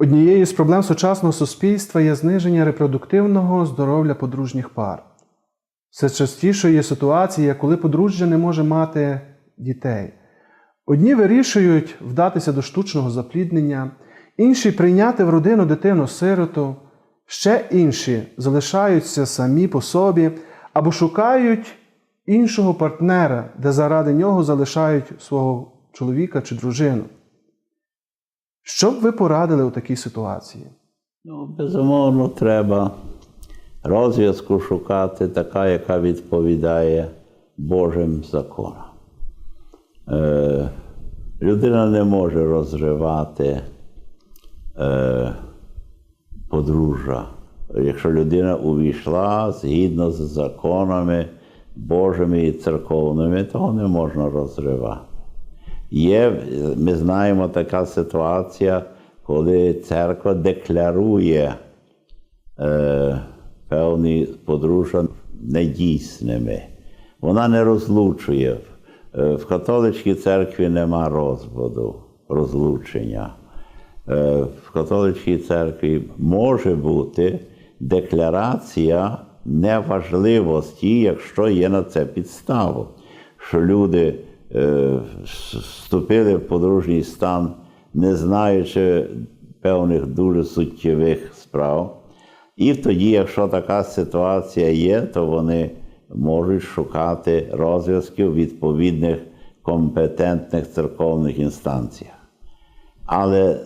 Однією з проблем сучасного суспільства є зниження репродуктивного здоров'я подружніх пар. Все частішою є ситуація, коли подружжя не може мати дітей. Одні вирішують вдатися до штучного запліднення, інші прийняти в родину дитину-сироту, ще інші залишаються самі по собі або шукають іншого партнера, де заради нього залишають свого чоловіка чи дружину. Що б ви порадили у такій ситуації? Ну, безумовно, треба розв'язку шукати, така, яка відповідає Божим законам. Е, людина не може розривати е, подружжя. Якщо людина увійшла згідно з законами Божими і церковними, того не можна розривати. Є, ми знаємо така ситуація, коли церква декларує е, певні подружжя недійсними. Вона не розлучує. Е, В католицькій церкві нема розводу, розлучення. Е, В католицькій церкві може бути декларація неважливості, якщо є на це підстава, що люди вступили в подружній стан, не знаючи певних дуже суттєвих справ. І тоді, якщо така ситуація є, то вони можуть шукати розв'язків відповідних компетентних церковних інстанціях. Але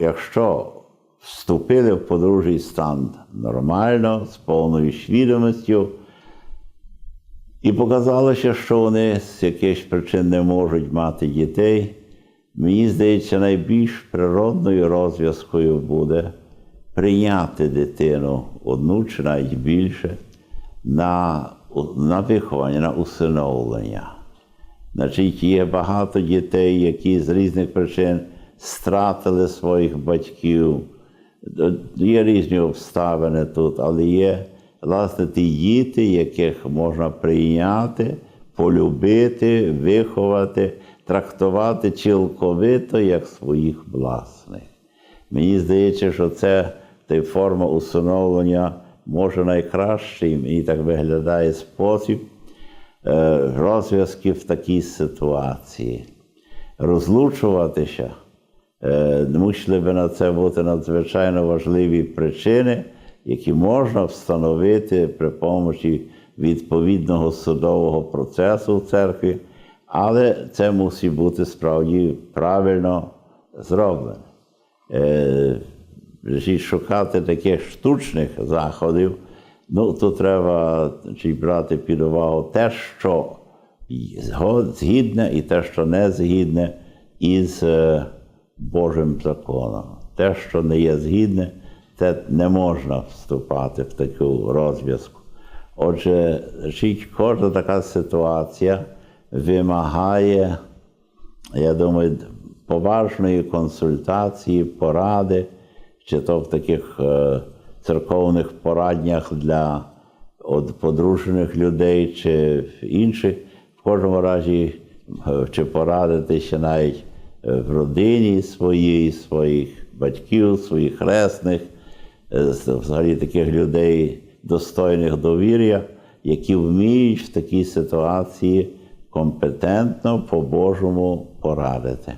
якщо вступили в подружній стан нормально, з повною свідомістю, і показалося, що вони з якихось причин не можуть мати дітей, мені здається, найбільш природною розв'язкою буде прийняти дитину одну чи навіть більше на, на виховання, на усиновлення. Значить, є багато дітей, які з різних причин стратили своїх батьків. Є різні обставини тут, але є власне ті діти, яких можна прийняти, полюбити, виховати, трактувати цілковито як своїх власних. Мені здається, що це та форма усиновлення може найкращий, мені так виглядає спосіб е, розв'язки в такій ситуації. Розлучуватися е, мусили би на це бути надзвичайно важливі причини, які можна встановити при помочі відповідного судового процесу в церкві, але це мусить бути справді правильно зроблено. Е, шукати таких штучних заходів, ну, то треба брати під увагу те, що згідне і те, що не згідне із е, Божим законом. Те, що не є згідне, це не можна вступати в таку розв'язку. Отже, кожна така ситуація вимагає, я думаю, поважної консультації, поради, чи то в таких е, церковних пораднях для подружених людей, чи інших, в кожному разі, е, чи порадитися навіть е, в родині своїй, своїх батьків, своїх хресних, взагалі таких людей, достойних довір'я, які вміють в такій ситуації компетентно по-божому порадити.